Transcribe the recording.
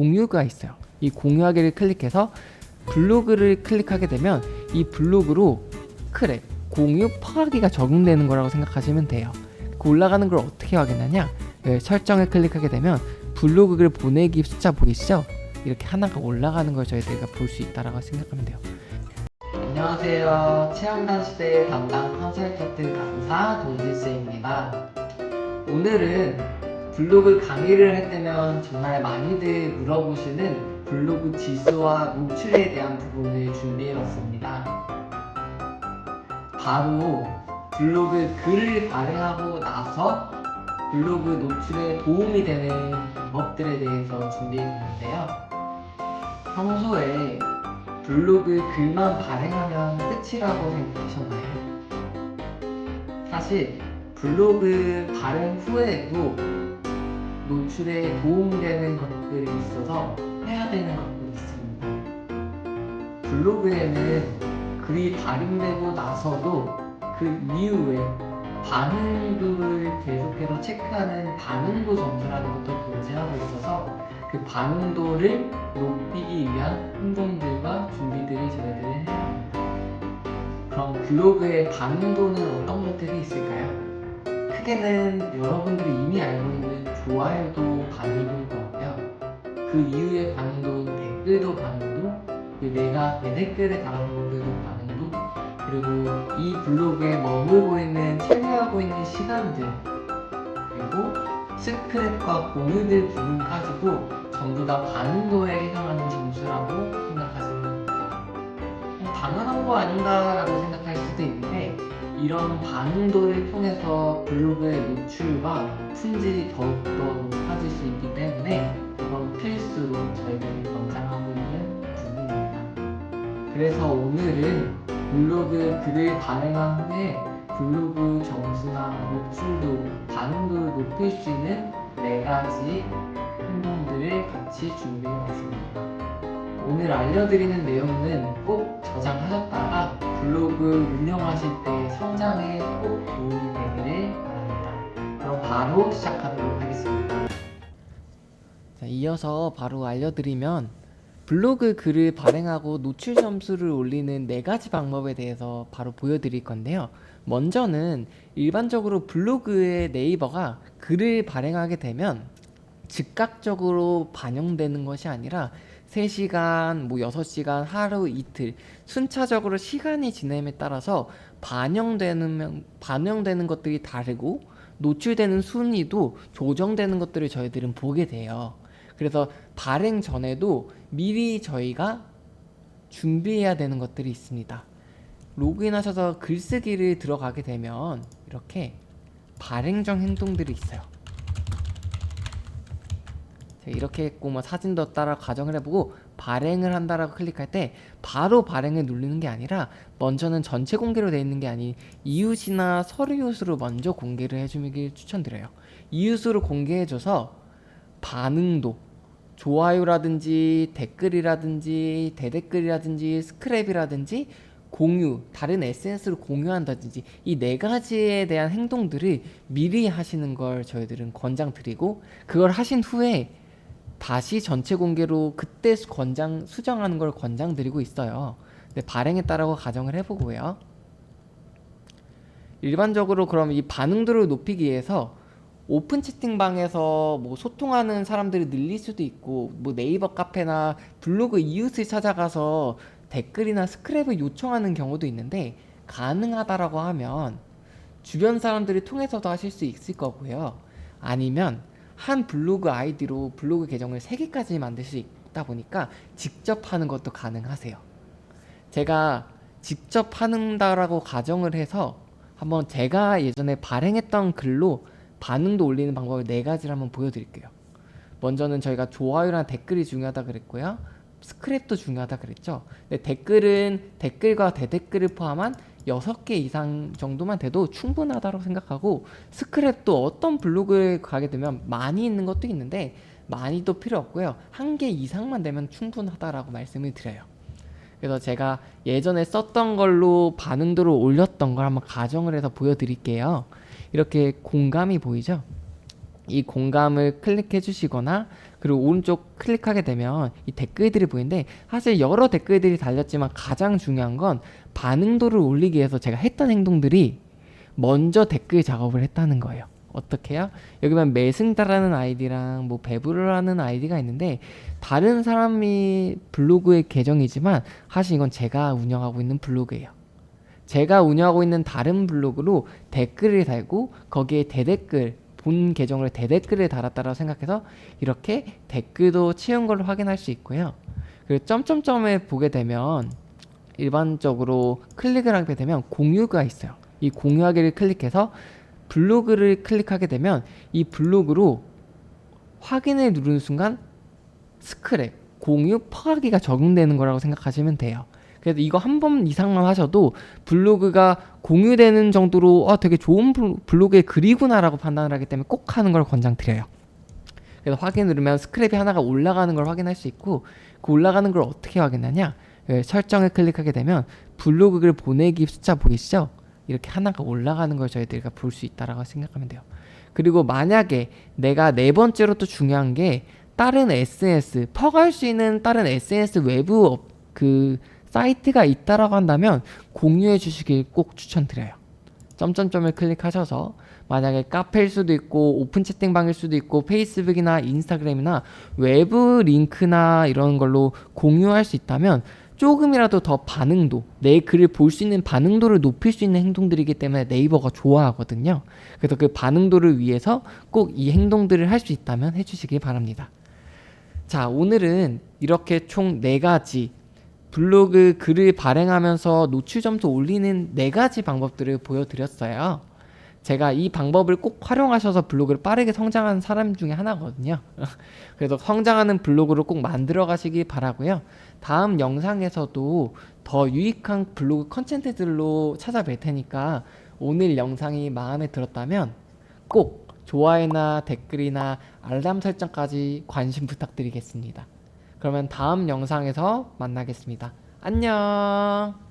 공유가 있어요. 이 공유하기를 클릭해서 블로그를 클릭하게 되면 이 블로그로 크랩 공유 퍼가기가 적용되는 거라고 생각하시면 돼요. 그 올라가는 걸 어떻게 확인하냐? 네, 설정을 클릭하게 되면 블로그를 보내기 숫자 보이시죠? 이렇게 하나가 올라가는 걸 저희들가 볼 수 있다라고 생각하면 돼요. 안녕하세요. 체험단 시대 담당 컨설턴트 강사 동지수입니다. 오늘은 블로그 강의를 할 때면 정말 많이들 물어보시는 블로그 지수와 노출에 대한 부분을 준비해봤습니다. 바로 블로그 글을 발행하고 나서 블로그 노출에 도움이 되는 방법들에 대해서 준비했는데요. 평소에 블로그 글만 발행하면 끝이라고 생각하셨나요? 사실 블로그 발행 후에도 노출에 도움되는 것들이 있어서 해야 되는 것들이 있습니다. 블로그에는 글이 발행되고 나서도 그 이후에 반응도를 계속해서 체크하는 반응도 점수라는 것도 존재하고 있어서 그 반응도를 높이기 위한 행동들과 준비들이 저희들이 해야 합니다. 그럼 블로그의 반응도는 어떤 것들이 있을까요? 크게는 여러분들이 이미 알고 있는 좋아요도 반응도일 거고요. 그 이후의 반응도는 댓글도 반응도, 내가 내 댓글에 달아놓은 분들도 반응도, 그리고 이 블로그에 머물고 있는 참여하고 있는 시간들, 그리고 스크랩과 공유들 부분까지도 전부 다 반응도에 해당하는 점수라고 생각하시면 됩니다. 어, 당연한 거 아닌가라고 있는데 이런 반응도를 통해서 블로그의 노출과 품질이 더욱더 높아질 수 있기 때문에 이건 필수로 저희들이 권장하고 있는 부분입니다. 그래서 오늘은 블로그 글을 발행한 후에 블로그 점수나 노출도 반응도를 높일 수 있는 네 가지 행동들을 같이 준비해봤습니다. 오늘 알려드리는 내용은 꼭 저장하셨다가 블로그 운영하실 때 성장에 꼭 도움이 되기를 바랍니다. 그럼 바로 시작하도록 하겠습니다. 자, 이어서 바로 알려드리면 블로그 글을 발행하고 노출 점수를 올리는 네 가지 방법에 대해서 바로 보여드릴 건데요. 먼저는 일반적으로 블로그의 네이버가 글을 발행하게 되면 즉각적으로 반영되는 것이 아니라 3시간, 뭐 6시간, 하루, 이틀 순차적으로 시간이 지남에 따라서 반영되는 반영되는 것들이 다르고 노출되는 순위도 조정되는 것들을 저희들은 보게 돼요. 그래서 발행 전에도 미리 저희가 준비해야 되는 것들이 있습니다. 로그인하셔서 글쓰기를 들어가게 되면 이렇게 발행 전 행동들이 있어요. 자, 이렇게 했고 뭐 사진도 따라 가정을 해보고 발행을 한다라고 클릭할 때 바로 발행을 누르는 게 아니라 먼저는 전체 공개로 되어 있는 게 아닌 이웃이나 서류웃으로 먼저 공개를 해주길 추천드려요. 이웃으로 공개해줘서 반응도 좋아요라든지 댓글이라든지 대댓글이라든지 스크랩이라든지 공유, 다른 SNS로 공유한다든지 이 네 가지에 대한 행동들을 미리 하시는 걸 저희들은 권장드리고 그걸 하신 후에 다시 전체 공개로 그때 수- 권장 수정하는 걸 권장드리고 있어요. 근데 발행에 따라고 가정을 해보고요. 일반적으로 그럼 이 반응도를 높이기 위해서 오픈 채팅방에서 뭐 소통하는 사람들이 늘릴 수도 있고 뭐 네이버 카페나 블로그 이웃을 찾아가서 댓글이나 스크랩을 요청하는 경우도 있는데 가능하다라고 하면 주변 사람들이 통해서도 하실 수 있을 거고요. 아니면 한 블로그 아이디로 블로그 계정을 3개까지 만들 수 있다 보니까 직접 하는 것도 가능하세요. 제가 직접 한다라고 가정을 해서 한번 제가 예전에 발행했던 글로 반응도 올리는 방법을 네 가지를 한번 보여드릴게요. 먼저는 저희가 좋아요랑 댓글이 중요하다 그랬고요. 스크랩도 중요하다 그랬죠. 근데 댓글은 댓글과 대댓글을 포함한 6개 이상 정도만 돼도 충분하다고 생각하고 스크랩도 어떤 블로그에 가게 되면 많이 있는 것도 있는데 많이도 필요 없고요. 한 개 이상만 되면 충분하다라고 말씀을 드려요. 그래서 제가 예전에 썼던 걸로 반응도를 올렸던 걸 한번 가정을 해서 보여드릴게요. 이렇게 공감이 보이죠? 이 공감을 클릭해 주시거나 그리고 오른쪽 클릭하게 되면 이 댓글들이 보이는데 사실 여러 댓글들이 달렸지만 가장 중요한 건 반응도를 올리기 위해서 제가 했던 행동들이 먼저 댓글 작업을 했다는 거예요. 어떻게 해요? 여기 보면 매승다라는 아이디랑 뭐 배부르라는 아이디가 있는데 다른 사람이 블로그의 계정이지만 사실 이건 제가 운영하고 있는 블로그예요. 제가 운영하고 있는 다른 블로그로 댓글을 달고 거기에 대댓글 본 계정을 대댓글을 달았다고 생각해서 이렇게 댓글도 채운 걸 확인할 수 있고요. 그리고 점점점에 보게 되면 일반적으로 클릭을 하게 되면 공유가 있어요. 이 공유하기를 클릭해서 블로그를 클릭하게 되면 이 블로그로 확인을 누르는 순간 스크랩, 공유, 퍼가기가 적용되는 거라고 생각하시면 돼요. 그래서 이거 한 번 이상만 하셔도 블로그가 공유되는 정도로 아 되게 좋은 블로- 블로그의 글이구나라고 판단을 하기 때문에 꼭 하는 걸 권장드려요. 그래서 확인 누르면 스크랩이 하나가 올라가는 걸 확인할 수 있고 그 올라가는 걸 어떻게 확인하냐? 예, 설정을 클릭하게 되면 블로그 글 보내기 숫자 보이시죠? 이렇게 하나가 올라가는 걸 저희들가 볼 수 있다라고 생각하면 돼요. 그리고 만약에 내가 네 번째로 또 중요한 게 다른 SNS 퍼갈 수 있는 다른 SNS 외부 업- 그 사이트가 있다라고 한다면 공유해 주시길 꼭 추천드려요. 점점점을 클릭하셔서 만약에 카페일 수도 있고 오픈 채팅방일 수도 있고 페이스북이나 인스타그램이나 외부 링크나 이런 걸로 공유할 수 있다면 조금이라도 더 반응도 내 글을 볼 수 있는 반응도를 높일 수 있는 행동들이기 때문에 네이버가 좋아하거든요. 그래서 그 반응도를 위해서 꼭 이 행동들을 할 수 있다면 해주시기 바랍니다. 자 오늘은 이렇게 총네 가지 블로그 글을 발행하면서 노출 점수 올리는 네 가지 방법들을 보여드렸어요. 제가 이 방법을 꼭 활용하셔서 블로그를 빠르게 성장하는 사람 중에 하나거든요. 그래서 성장하는 블로그를 꼭 만들어 가시기 바라고요. 다음 영상에서도 더 유익한 블로그 컨텐츠들로 찾아뵐 테니까 오늘 영상이 마음에 들었다면 꼭 좋아요나 댓글이나 알람 설정까지 관심 부탁드리겠습니다. 그러면 다음 영상에서 만나겠습니다. 안녕!